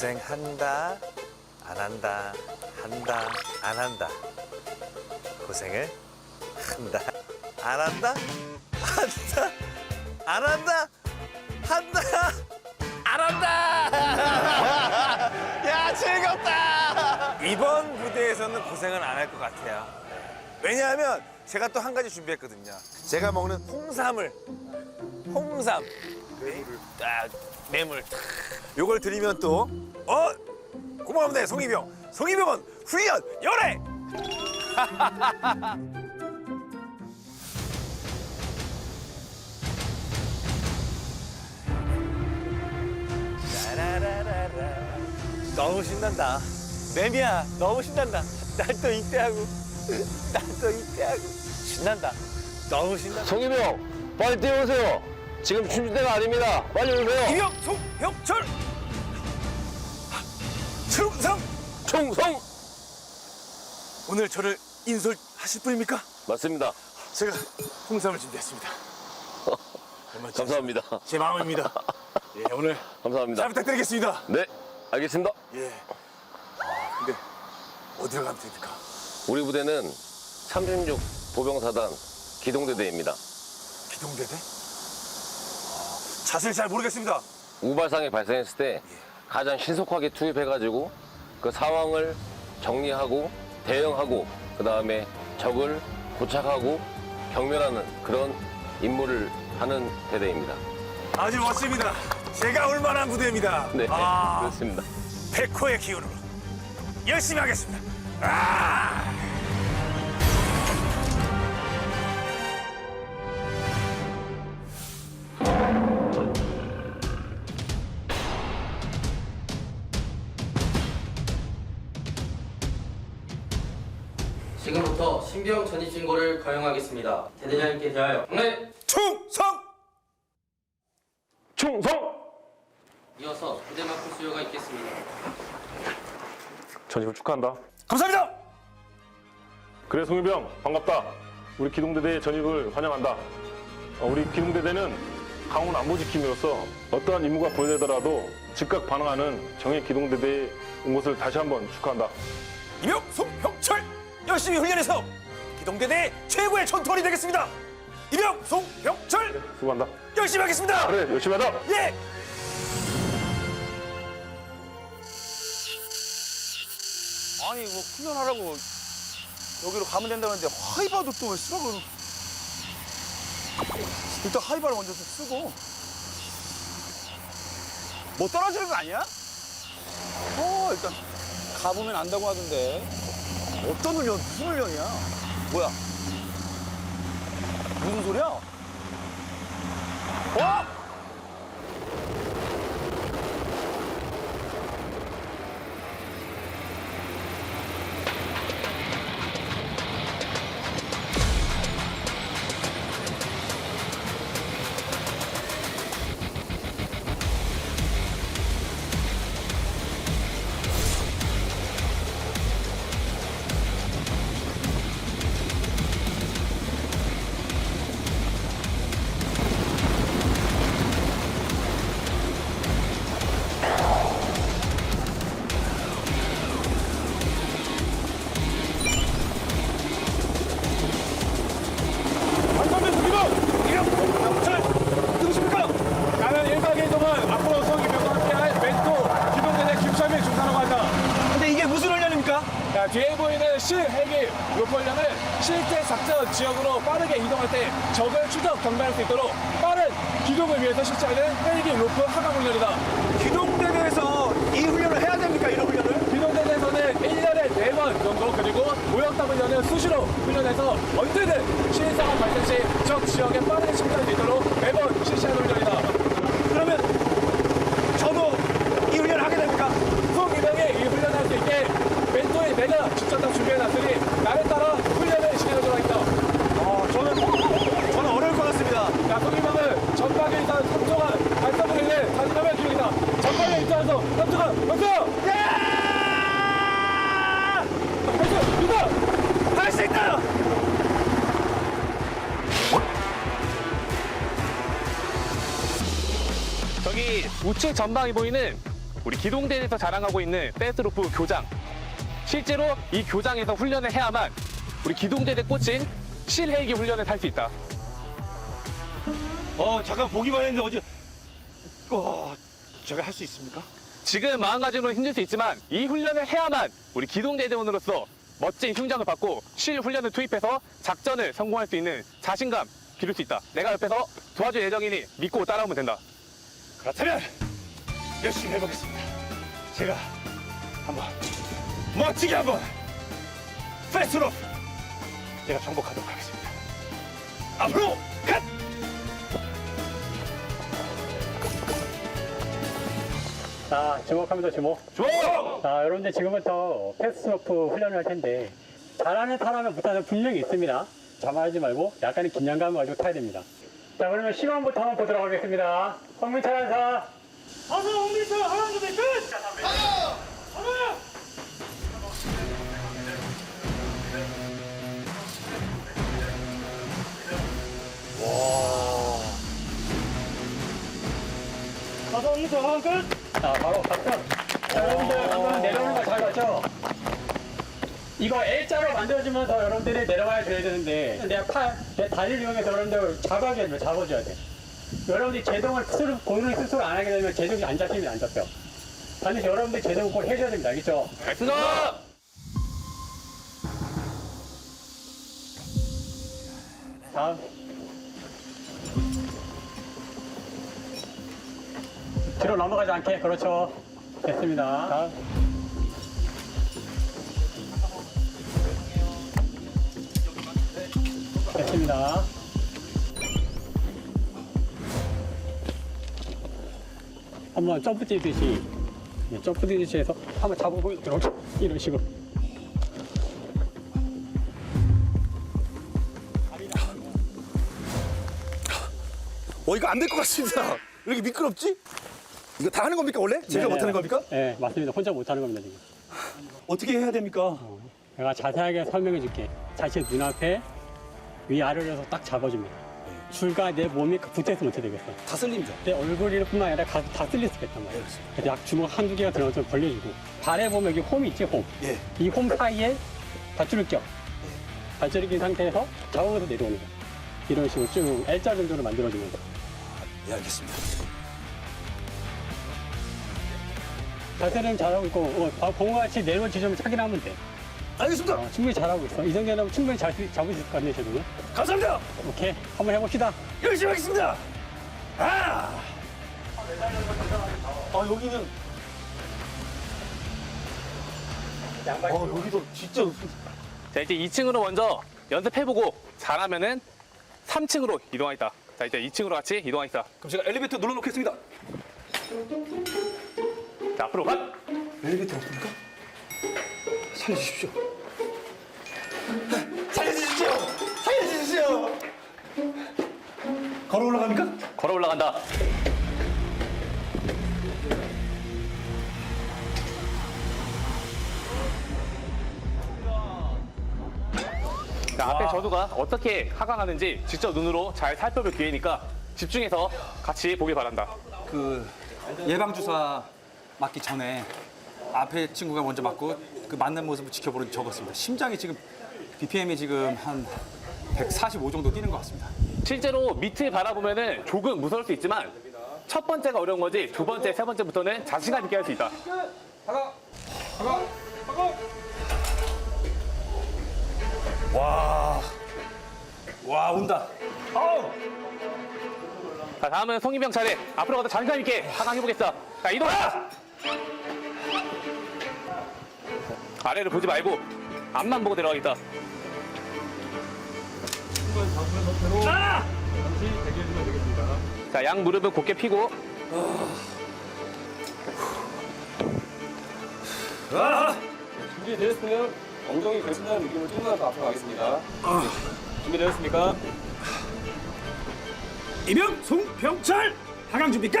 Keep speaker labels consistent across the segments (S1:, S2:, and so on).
S1: 고생한다 안 한다 한다 안 한다. 고생을 한다 안 한다 한다 안 한다 한다 안 한다.
S2: 야 즐겁다.
S1: 이번 무대에서는 고생은 안할 것 같아요. 왜냐하면 제가 또 한 가지 준비했거든요. 제가 먹는 홍삼을. 홍삼. 딱 뇌물. 탁 요걸 드리면 또 어? 고마운데 송이병. 송이병은 훈련 열애! 라라라라라. 너무 신난다. 매미야 너무 신난다. 난또 이때하고 난또 이때하고. 신난다. 너무 신난다.
S3: 송이병 빨리 뛰어오세요. 지금 춤출 때가 아닙니다. 빨리 오세요.
S1: 이병 송병철 충성
S3: 총성
S1: 오늘 저를 인솔하실 분입니까?
S3: 맞습니다.
S1: 제가 홍삼을 준비했습니다. 전
S3: 감사합니다.
S1: 제 마음입니다. 예, 오늘
S3: 감사합니다.
S1: 잘 부탁드리겠습니다.
S3: 네, 알겠습니다.
S1: 예. 아, 근데 어디로 가면 됩니까?
S3: 우리 부대는 36 보병사단 기동대대입니다.
S1: 기동대대? 아, 자세히 잘 모르겠습니다.
S3: 우발상이 발생했을 때 가장 신속하게 투입해가지고 그 상황을 정리하고 대응하고 그 다음에 적을 고착하고 경멸하는 그런 임무를 하는 대대입니다.
S1: 아주 멋집니다. 제가 올만한 부대입니다.
S3: 네,
S1: 아,
S3: 그렇습니다.
S1: 백호의 기운으로 열심히 하겠습니다. 아!
S4: 신병 전입 신고를 거행하겠습니다. 대대장님께 대하여 네.
S1: 충성!
S3: 충성!
S4: 이어서 부대만큼 수요가 있겠습니다.
S5: 전입을 축하한다.
S1: 감사합니다!
S5: 그래 송일병 반갑다. 우리 기동대대의 전입을 환영한다. 어, 우리 기동대대는 강원 안보 지킴이로서 어떠한 임무가 보여되더라도 즉각 반응하는 정예 기동대대에 온 것을 다시 한번 축하한다.
S1: 이병 송병철 열심히 훈련해서 기동대대 최고의 전투원이 되겠습니다. 이병 송 병 철
S5: 수고한다.
S1: 열심히 하겠습니다.
S5: 그래 열심히 하자.
S1: 예.
S2: 아니 뭐 훈련하라고 여기로 가면 된다는데 하이바도 또 왜 쓰라고 그러 일단 하이바를 먼저 좀 쓰고 뭐 떨어지는 거 아니야? 어 일단 가보면 안다고 하던데 어떤 훈련 무슨 훈련이야? 뭐야? 무슨 소리야?
S5: 자, 뒤에 보이는 실 헬기 로컬련은 실제 작전 지역으로 빠르게 이동할 때 적을 추적 경배할 수 있도록 빠른 기동을 위해서 실시하는 헬기 로프 하강 훈련이다.
S2: 기동대대에서 이 훈련을 해야 됩니까 이런 훈련을?
S5: 기동대대에서는 1년에 4번 정도 그리고 모형탑 훈련은 수시로 훈련해서 언제든 상황 발생 시 적 지역에 빠르게 침투할 수 있도록 매번 실시하는 훈련이다.
S2: 그러면 저도 이 훈련을 하게 됩니까?
S5: 송이병이 이 훈련을 할 수 있게 멘토의 내가 직접 다 준비해놨으니 나를 따라 훈련을 진행하도록 하겠다.
S2: 어, 저는 저는 어려울 것 같습니다.
S5: 야, 송이병은 전방에 있던 3초간 발사물을 내 자신감을 기울이다. 전방에 입장해서 3초간 박수! 예! 박수! 이거!
S2: 할수 있다!
S6: 저기 우측 전방이 보이는 우리 기동대에서 자랑하고 있는 댄스로프 교장. 실제로 이 교장에서 훈련을 해야만 우리 기동대대 꽂힌 실헬기 훈련을 할수 있다.
S2: 어 잠깐 보기만 했는데 어제 와 제가 할 수 있습니까?
S6: 지금 마음가짐으로 힘들 수 있지만 이 훈련을 해야만 우리 기동대대원으로서 멋진 흉장을 받고 실 훈련을 투입해서 작전을 성공할 수 있는 자신감 기를 수 있다. 내가 옆에서 도와줄 예정이니 믿고 따라오면 된다.
S2: 그렇다면 열심히 해보겠습니다. 제가 한번 멋지게 한번 패스로 제가 정복하도록 하겠습니다. 앞으로 갓!
S7: 자, 주목합니다, 주목.
S2: 주목!
S7: 자, 여러분들 지금부터 패스오프 훈련을 할 텐데, 잘하는 사람은 못하는 분명히 있습니다. 자만하지 말고 약간의 긴장감을 가지고 타야 됩니다. 자, 그러면 시간부터 한번 보도록 하겠습니다. 황민철 한사. 어서 황민철 하나 둘 끝! 어서 하나 끝! 자, 바로 박수. 자, 여러분들 방금 내려오는 거 잘 봤죠? 이거 L자로 만들어주면서 여러분들이 내려와야 돼야 되는데 내 팔, 내 다리를 이용해서 여러분들 잡아줘야 돼요. 잡아줘야 돼. 여러분들이 제동을 스스로, 본인이 스스로 안 하게 되면 제동이 안 잡히면 안 잡혀. 반드시 여러분들이 제동을 꼭 해줘야 됩니다. 알겠죠?
S6: 알겠습니다.
S7: 다음. 뒤로 넘어가지 않게. 그렇죠. 됐습니다. 다음. 됐습니다. 한번 점프 뛰듯이 예, 점프 뛰듯이 해서 한번 이렇게 이런 식으로
S2: 어 이거 안 될 것 같습니다. 왜 이렇게 미끄럽지? 이거 다 하는 겁니까 원래? 제가
S7: 네네.
S2: 못하는 겁니까?
S7: 네 맞습니다 혼자 못하는 겁니다 지금
S2: 어떻게 해야 됩니까?
S7: 내가 자세하게 설명해 줄게 자신 눈앞에 위아래로 해서 딱 잡아줍니다 줄과 내 몸이 붙어있으면 어떻게 되겠어
S2: 다 쓸립니다.
S7: 내 얼굴뿐만 아니라 가슴 다 쓸릴 수가 있단 말이야 그래서 약 주먹 한두 개가 들어가서 좀 벌려주고 발에 보면 여기 홈이 있지 홈
S2: 예.
S7: 이 홈 사이에 밧줄을 껴 밧줄을 낀 상태에서 잡으면서 내려오는 거야 이런 식으로 쭉 L자 정도로 만들어주면
S2: 돼예 알겠습니다.
S7: 자세는 잘하고 있고 어, 아, 공과 같이 내려올 지점을 확인하면 돼
S2: 알겠습니다.
S7: 어, 충분히 잘하고 있어 이 정도면 충분히 잘, 수- 잡을 수 있을 것 같네 제동은
S2: 감사합니다.
S7: 오케이 한번 해봅시다
S2: 열심히 하겠습니다. 아! 아 여기는 어 여기도 진짜
S6: 자, 이제 2층으로 먼저 연습해보고 잘하면은 3층으로 이동하겠다. 자, 이제 2층으로 같이 이동하겠다.
S2: 그럼 제가 엘리베이터 눌러놓겠습니다.
S6: 자, 앞으로 가!
S2: 엘리베이터 없습니까? 살려주십시오. 살려주십시오. 살려주십시오. 걸어 올라갑니까?
S6: 걸어 올라간다. 자, 앞에 저수가 어떻게 하강하는지 직접 눈으로 잘 살펴볼 기회니까 집중해서 같이 보길 바란다.
S8: 그 예방 주사 맞기 전에 앞에 친구가 먼저 맞고 그 맞는 모습을 지켜보는 적었습니다. 심장이 지금 BPM이 지금 한 145 정도 뛰는 것 같습니다.
S6: 실제로 밑을 바라보면은 조금 무서울 수 있지만 첫 번째가 어려운 거지 두 번째, 세 번째부터는 자신감 있게 할 수 있다.
S2: 와 온다. 아우.
S6: 자, 다음은 송이병 차례. 앞으로 가서 자신감 있게 하강 해보겠어. 자, 이동! 아 래를 보지 말고 앞만 보고 내려가겠다. 자, 양 무릎은 곧게 펴고
S3: 준비되셨으면 엉덩이 결승하는 느낌을 통과해서 앞으로 가겠습니다. 준비되셨습니까?
S2: 이명 송병철 하강 준비 끝.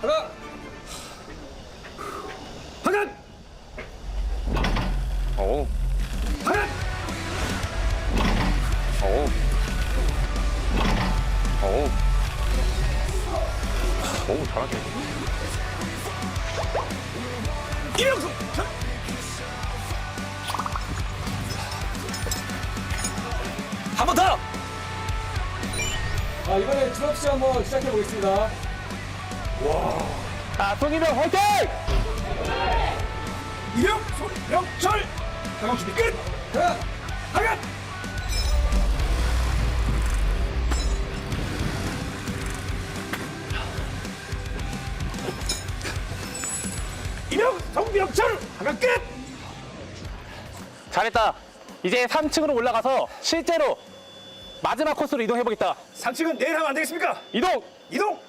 S3: 하나,
S2: 하강.
S6: 오. 오, 오, 오, 잘하네.
S2: 이명수 한번 더.
S7: 아, 이번에 드롭시 한번 시작해 보겠습니다.
S6: 자, 송희병 화이팅!
S2: 이명수 명철 가방 준비 끝. 자, 하간. 이명성 명철 하간 끝.
S6: 잘했다. 이제 3층으로 올라가서 실제로 마지막 코스로 이동해보겠다.
S2: 상층은 내일 하면 안 되겠습니까?
S6: 이동!
S2: 이동.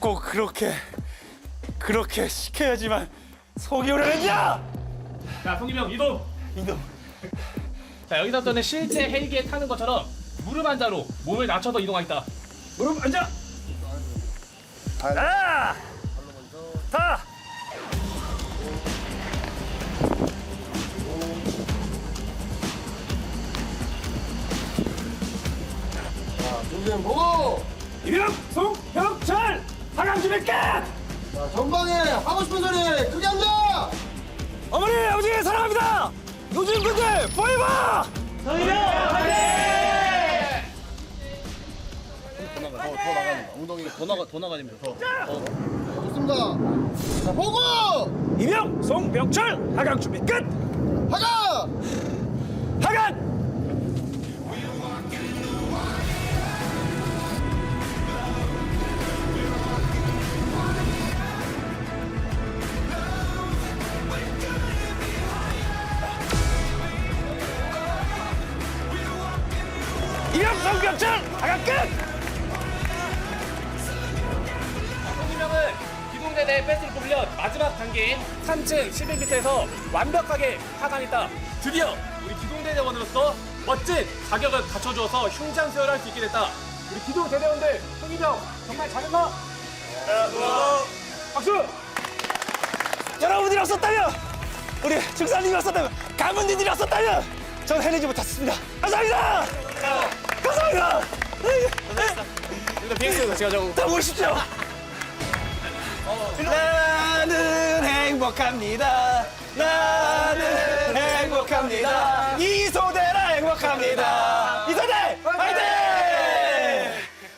S2: 꼭 그렇게 그렇게 시켜야지만 속이 오르느냐?
S6: 자, 송희병 이동!
S2: 이동.
S6: 자, 여기서부터는 실제 헬기에 타는 것처럼 무릎 한 자로 몸을 낮춰서 이동하겠다.
S2: 무릎 앉아. 아! 다.
S9: 준비는 보고
S2: 이명송 형철 하강 준비 끝.
S9: 전방에 하고 싶은 소리 크게 한다
S2: 어머니 아버지 사랑합니다. 요즘 분들 포이버.
S9: 좋습니다 자 보고
S2: 이명송 명철 하강 준비 끝.
S6: 3층 11m에서 완벽하게 하강했다. 드디어 우리 기동대대원으로서 멋진 자격을 갖춰주어서 흉장 수혈을 할수 있게 됐다. 우리 기동대대원들 송희병 정말 잘했나?
S2: 박수! 여러분들이 없었다면 우리 중사님이 없었다면 가문님들이 없었다면 전 해내지 못했습니다 감사합니다 감사합니다
S6: 일단 비행기에서 제가
S2: 좀더 모십시오 나는 행복합니다. 나는 행복합니다. 이소대라 행복합니다. 이소대! 화이팅!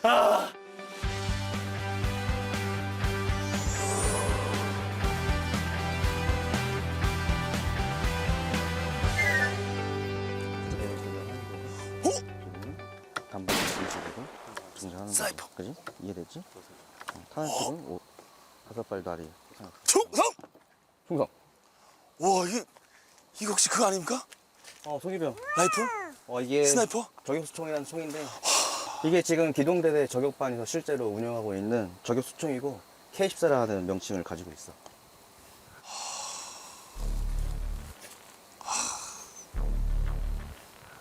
S2: 아.
S10: 이쪽으로 거
S2: 사이퍼.
S10: 그지? 이해되지? 어, 타는 쪽은 오, 다섯 발 다리.
S2: 충성
S10: 충성
S2: 와 이게 이거 혹시 그거 아닙니까
S10: 어 송이병
S2: 라이플
S10: 어 이게
S2: 스나이퍼
S10: 저격수총이라는 총인데 이게 지금 기동대대 저격반에서 실제로 운영하고 있는 저격수총이고 K14라는 명칭을 가지고 있어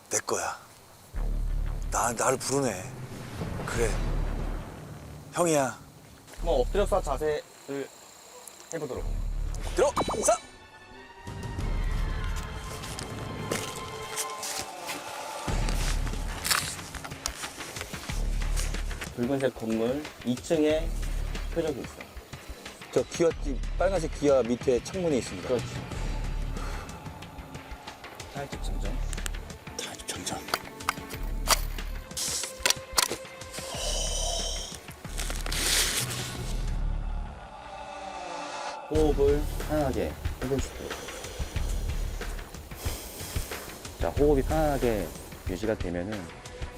S2: 내 거야. 나 나를 부르네. 그래. 형이야.
S10: 뭐 엎드려 쏴 자세를 해보도록
S2: 들어. 싸.
S10: 붉은색 건물 2층에 표적이 있어 저 기아 빨간색 기아 밑에 창문이 있습니다 그렇지 탈집 장전
S2: 다 정전.
S10: 호흡을 편하게 해보시고. 자 호흡이 편안하게 유지가 되면은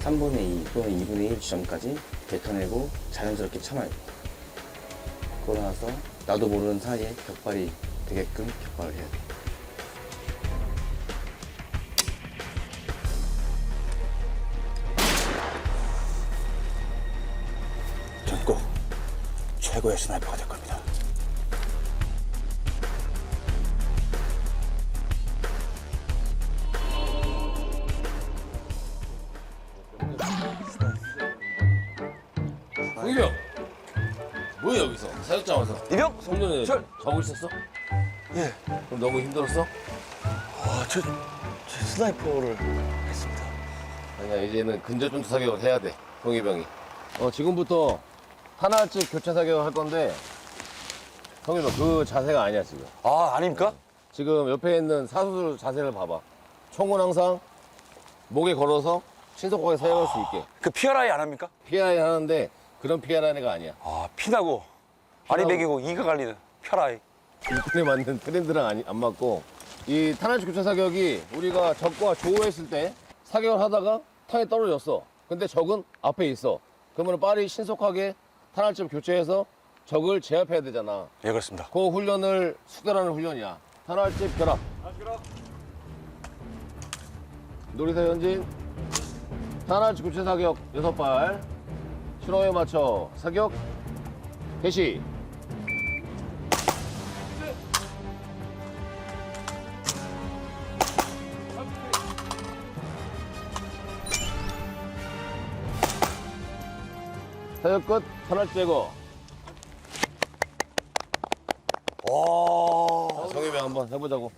S10: 3분의 2 또는 2분의 1 지점까지 뱉어내고 자연스럽게 참아야 돼 그러고 나서 나도 모르는 사이에 격발이 되게끔 격발을 해야
S2: 돼전꼭 최고의 스나이퍼가 될 겁니
S1: 절.
S3: 자고 있었어?
S1: 예.
S3: 그럼 너무 힘들었어?
S1: 아, 저, 저 스나이퍼를 했습니다.
S3: 아니야 이제는 근접전투 사격을 해야 돼 동해병이 어 지금부터 하나씩 교체 사격을 할 건데 동해병 그 자세가 아니야 지금
S2: 아 아닙니까?
S3: 지금 옆에 있는 사수 자세를 봐봐 총은 항상 목에 걸어서 신속하게 사용할 수 있게
S2: 그 PRI 안 합니까?
S3: PRI 하는데 그런 PRI가 아니야
S2: 아 피나고 아리 베기고 이가 갈리는 PRI.
S3: 일본에 맞는 트렌드랑 아니- 안 맞고 이 탄환식 교체 사격이 우리가 적과 조우했을 때 사격을 하다가 탄이 떨어졌어. 근데 적은 앞에 있어. 그러면 빨리 신속하게 탄환점 교체해서 적을 제압해야 되잖아.
S2: 예 그렇습니다.
S3: 그 훈련을 숙달하는 훈련이야. 탄환집 결합. 놀이사 현진 탄환집 교체 사격 여섯 발 신호에 맞춰 사격 개시. 사격 끝 탄환 제거.
S2: 와.
S3: 성희병 한번 해보자고.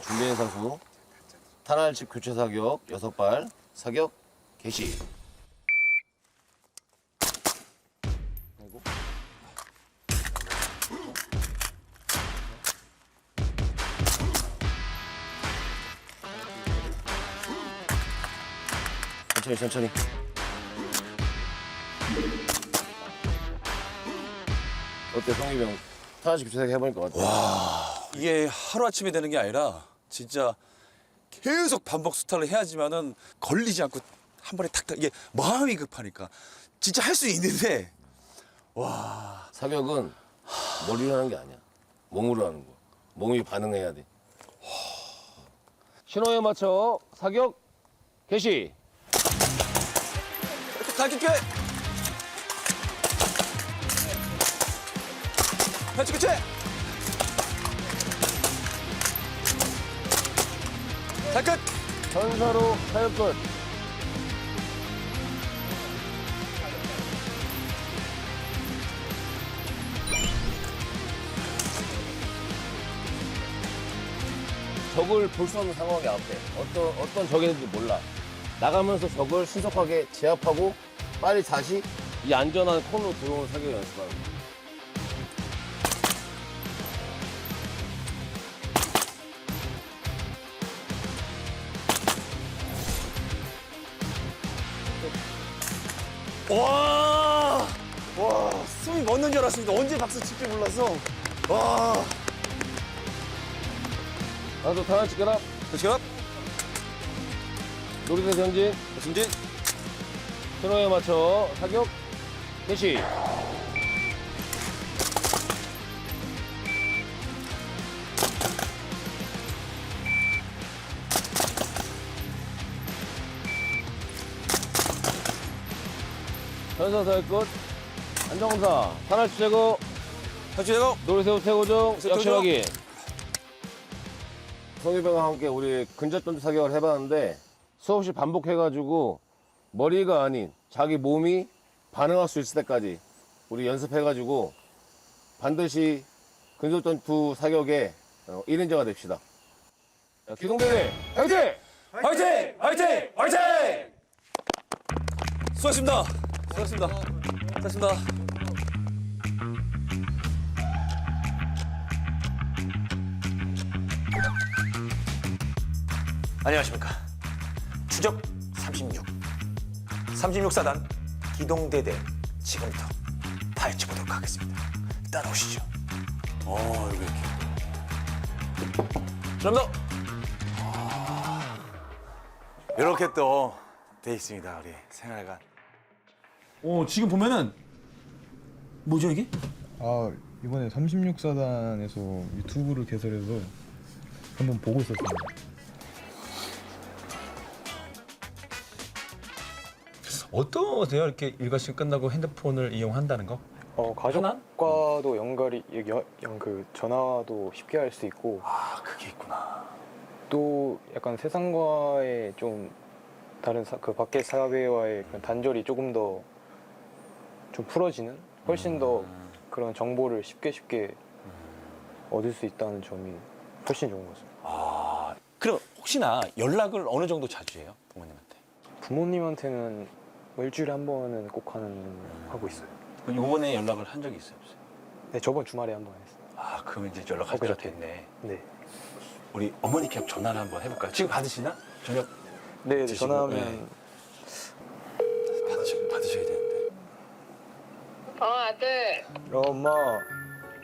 S3: 준비된 선수 탄알집 교체 사격 여섯 발 사격 개시. 천천히 천천히. 어때 성희병 교체 사격 해보니까 어때?
S2: 이게 하루 아침에 되는 게 아니라 진짜 계속 반복 수탈을 해야지만은 걸리지 않고 한 번에 탁탁 이게 마음이 급하니까 진짜 할 수 있는데
S3: 사격은 머리로 하는 게 아니야. 몸으로 하는 거. 몸이 반응해야 돼. 신호에 맞춰 사격 개시.
S2: 갈게. 해치 교체 발끝.
S3: 전사로 사격 끝. 적을 볼 수 없는 상황이 앞에. 어떤 어떤 적이 있는지 몰라. 나가면서 적을 신속하게 제압하고 빨리 다시 이 안전한 콘으로 들어오는 사격 연습하는 거야.
S2: 와, 와, 숨이 멎는 줄 알았습니다. 언제 박수 칠지 몰라서. 와,
S3: 나도 탄환 찍거라.
S2: 지금
S3: 놀이대 전진
S2: 진진
S3: 신호에 맞춰 사격 개시. 전사 사격 끝. 안정검사 탄알 제거
S2: 해치 제거.
S3: 놀이새우 태고정. 확인. 성유병과 함께 우리 근접전투 사격을 해봤는데 수없이 반복해가지고 머리가 아닌 자기 몸이 반응할 수 있을 때까지 우리 연습해가지고 반드시 근접전투 사격의 어, 1인자가 됩시다. 자, 기동대대 화이팅!
S2: 화이팅! 화이팅! 화이팅! 수고하셨습니다. 수고하셨습니다. 수고하셨습니다. 안녕하십니까. 추적 36. 36사단 기동대대 지금부터 파헤쳐 보도록 하겠습니다. 따라오시죠. 어, 여기 이렇게. 감사합니다. 이렇게 또 돼 있습니다 우리 생활관. 오 지금 보면은 뭐죠 이게?
S11: 아 이번에 36사단에서 유튜브를 개설해서 한번 보고 있었습니다.
S12: 어떠세요? 이렇게 일과 시간 끝나고 핸드폰을 이용한다는 거?
S11: 어 가족과도 연결이 연그 전화도 쉽게 할 수 있고
S2: 아 그게 있구나.
S11: 또 약간 세상과의 좀 다른 사, 그 밖에 사회와의 그런 단절이 조금 더 좀 풀어지는 훨씬 더 그런 정보를 쉽게 쉽게 얻을 수 있다는 점이 훨씬 좋은 거죠.
S2: 아, 그럼 혹시나 연락을 어느 정도 자주 해요? 부모님한테?
S11: 부모님한테는 뭐 일주일에 한 번은 꼭 하는 하고 있어요.
S2: 그럼 이번에 연락을 한 적이 있어요? 없어요?
S11: 네, 저번 주말에 한 번 했어요.
S2: 아, 그러면 이제 연락할 때
S11: 엊그저께.
S2: 됐네.
S11: 네.
S2: 우리 어머니께 전화를 한번 해볼까요? 지금 받으시나? 저녁
S11: 네, 네
S2: 드시고,
S11: 전화하면
S2: 네. 받으셔, 받으셔야 되는데.
S13: 어 아들
S11: 어, 엄마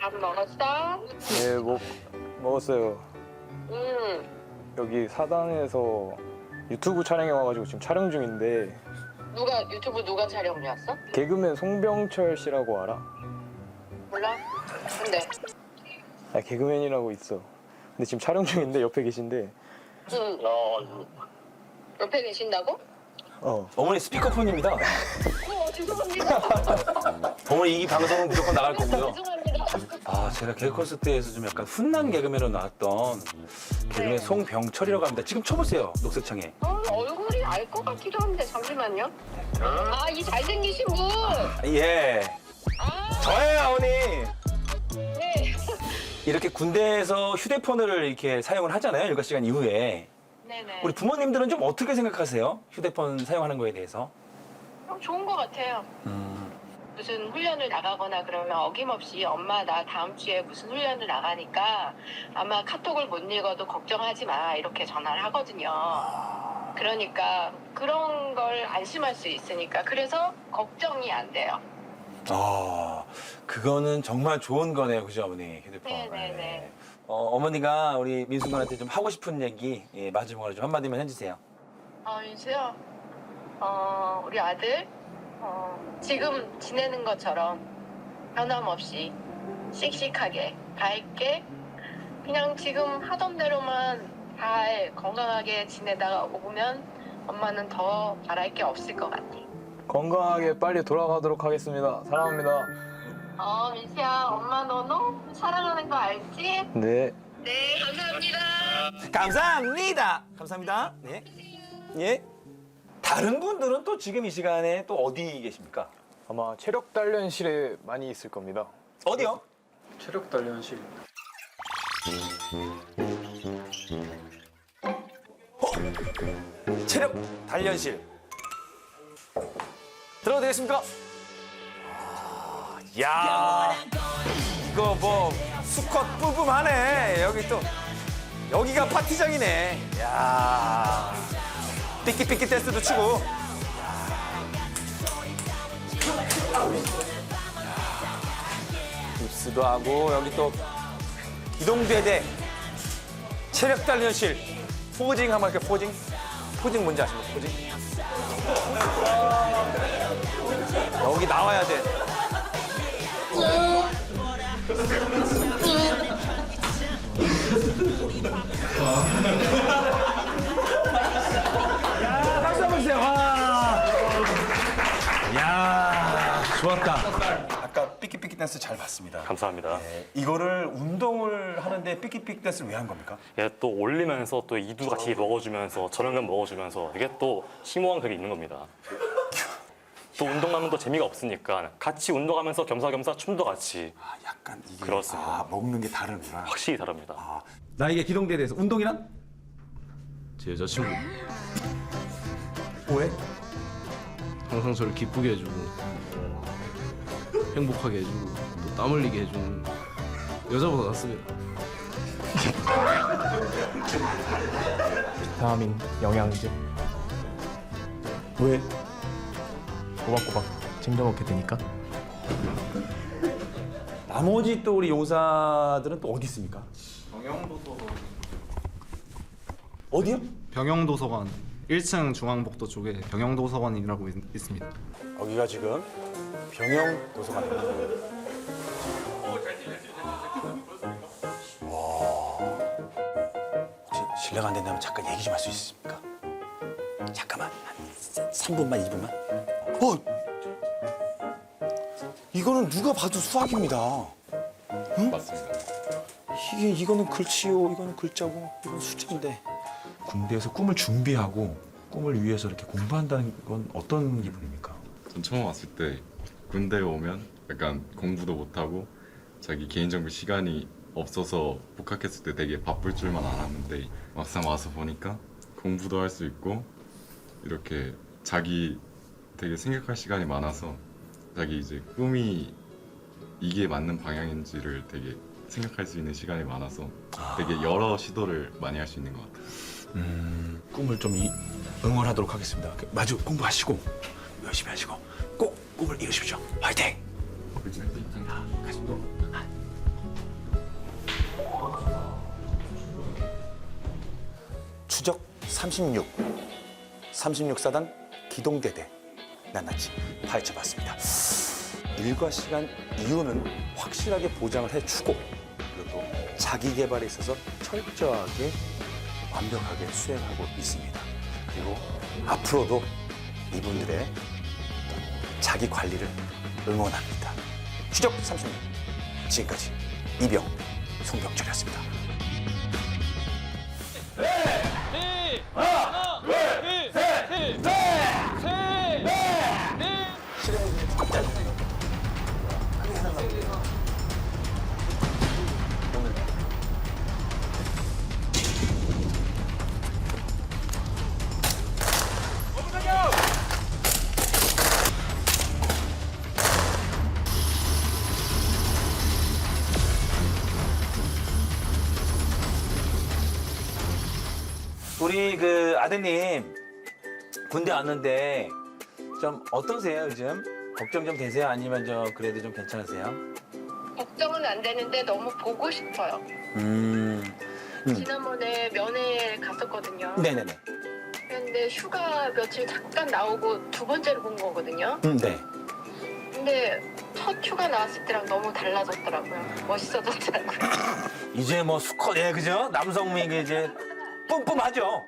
S13: 밥 먹었어?
S11: 네 먹, 먹었어요.
S13: 응
S11: 여기 사당에서 유튜브 촬영해 와가지고 지금 촬영 중인데
S13: 누가 유튜브 누가 촬영 왔어?
S11: 개그맨 송병철 씨라고 알아?
S13: 몰라? 근데
S11: 아 개그맨이라고 있어. 근데 지금 촬영 중인데 옆에 계신데
S13: 응 옆에 계신다고?
S11: 어
S2: 어머니 스피커폰입니다.
S13: 어 죄송합니다
S2: 어머니 이 방송은 무조건 나갈 거고요.
S13: 죄송합니다
S2: 아, 제가 개그 콘서트에서 좀 약간 훈남 개그맨으로 나왔던 개그맨
S13: 네.
S2: 송병철이라고 합니다. 지금 쳐보세요, 녹색창에.
S13: 어, 얼굴이 알 것 같기도 한데 잠시만요 아 이 잘생기신 분
S2: 예.
S13: 아,
S2: 저예요, 어머니.
S13: 네.
S2: 이렇게 군대에서 휴대폰을 이렇게 사용을 하잖아요, 일과 시간 이후에.
S13: 네네
S2: 우리 부모님들은 좀 어떻게 생각하세요? 휴대폰 사용하는 거에 대해서?
S13: 어, 좋은 것 같아요 무슨 훈련을 나가거나 그러면 어김없이 엄마 나 다음 주에 무슨 훈련을 나가니까 아마 카톡을 못 읽어도 걱정하지 마 이렇게 전화를 하거든요. 그러니까 그런 걸 안심할 수 있으니까 그래서 걱정이 안 돼요.
S2: 아, 그거는 정말 좋은 거네요, 그죠, 어머니? 휴대폰.
S13: 네네네.
S2: 어, 어머니가 우리 민수군한테 좀 하고 싶은 얘기 예, 마지막으로 좀 한마디만 해주세요.
S13: 어, 윤수요. 어, 우리 아들 어, 지금 지내는 것처럼 변함없이 씩씩하게 밝게 그냥 지금 하던 대로만 잘 건강하게 지내다가 오면 엄마는 더 바랄 게 없을 것 같아.
S11: 건강하게 빨리 돌아가도록 하겠습니다. 사랑합니다.
S13: 어, 민수야, 엄마 너 너무 사랑하는 거 알지?
S11: 네.
S13: 네, 감사합니다.
S2: 감사합니다. 감사합니다. 네. 예. 다른 분들은 또 지금 이 시간에 또 어디 계십니까?
S11: 아마 체력 단련실에 많이 있을 겁니다.
S2: 어디요?
S11: 체력 단련실.
S2: 체력 단련실. 들어도 되겠습니까? 아, 야, 이거 뭐 수컷 뿜뿜하네. 여기 또 여기가 파티장이네. 야, 삐끼삐끼 댄스도 추고. 입스도 하고 여기 또 기동대대 체력 단련실. 포징 한번 할게요 포징. 포징 뭔지 아십니까 포징? 여기 나와야 돼 삐끼삐끼 댄스 잘 봤습니다
S14: 감사합니다.
S2: 네, 이거를 운동을 하는데 삐끼삐끼 댄스를 왜 한 겁니까?
S14: 이게 또 올리면서 또 이두 같이 먹어주면서 저녁은 먹어주면서 이게 또 심오한 그게 있는 겁니다. 또 운동하면 또 재미가 없으니까 같이 운동하면서 겸사겸사 춤도 같이
S2: 아, 약간 이게
S14: 그렇습니다.
S2: 아, 먹는 게 다르구나.
S14: 확실히 다릅니다.
S2: 나에게 기동대에 대해서 운동이란?
S15: 제 여자친구
S2: 왜?
S15: 항상 저를 기쁘게 해주고 행복하게 해주고 또 땀 흘리게 해주는 여자보다 낫습니다.
S11: 비타민, 영양제
S2: 왜?
S11: 꼬박꼬박 챙겨 먹게 되니까.
S2: 나머지 또 우리 용사들은 또 어디 있습니까?
S16: 병영도서관.
S2: 어디요?
S16: 병영도서관 1층 중앙복도 쪽에 병영도서관이라고 있, 있습니다.
S2: 여기가 지금 병영 도서관. 와. 혹시 실례가 안 된다면 잠깐 얘기 좀 할 수 있습니까? 잠깐만 한 3분만 2분만. 어? 이거는 누가 봐도 수학입니다. 응?
S12: 맞습니다.
S2: 이게 이거는 글씨요, 이거는 글자고, 이건 숫자인데 군대에서 꿈을 준비하고
S12: 꿈을 위해서 이렇게 공부한다는 건 어떤 기분입니까?
S17: 전 처음 왔을 때 군대에 오면 약간 공부도 못하고 자기 개인정보 시간이 없어서 복학했을 때 되게 바쁠 줄만 알았는데 막상 와서 보니까 공부도 할 수 있고 이렇게 자기 되게 생각할 시간이 많아서 자기 이제 꿈이 이게 맞는 방향인지를 되게 생각할 수 있는 시간이 많아서 되게 여러 시도를 많이 할 수 있는 것 같아요.
S12: 음, 꿈을 좀 이- 응원하도록 하겠습니다. 마주 공부하시고 열심히 하시고 꼭 꿈을 이루십시오. 화이팅!
S2: 추적 36, 36사단 기동대대 낱낱이 파헤쳐봤습니다. 일과 시간 이유는 확실하게 보장을 해주고 그리고 또 자기 개발에 있어서 철저하게 완벽하게 수행하고 있습니다. 그리고 앞으로도 이분들의 자기 관리를 응원합니다. 추적 36 지금까지 이병 송병철이었습니다.
S1: 우리 그 아드님 군대 왔는데 좀 어떠세요 요즘? 걱정 좀 되세요? 아니면 저 그래도 좀 괜찮으세요?
S13: 걱정은 안 되는데 너무 보고 싶어요.
S1: 음, 음.
S13: 지난번에 면회 갔었거든요.
S1: 네네네.
S13: 근데 휴가 며칠 잠깐 나오고 두 번째로 본 거거든요.
S1: 음, 네.
S13: 근데 첫 휴가 나왔을 때랑 너무 달라졌더라고요. 멋있어졌더라고요.
S1: 이제 뭐 수컷, 예, 그죠? 남성미 이제 뿜뿜하죠.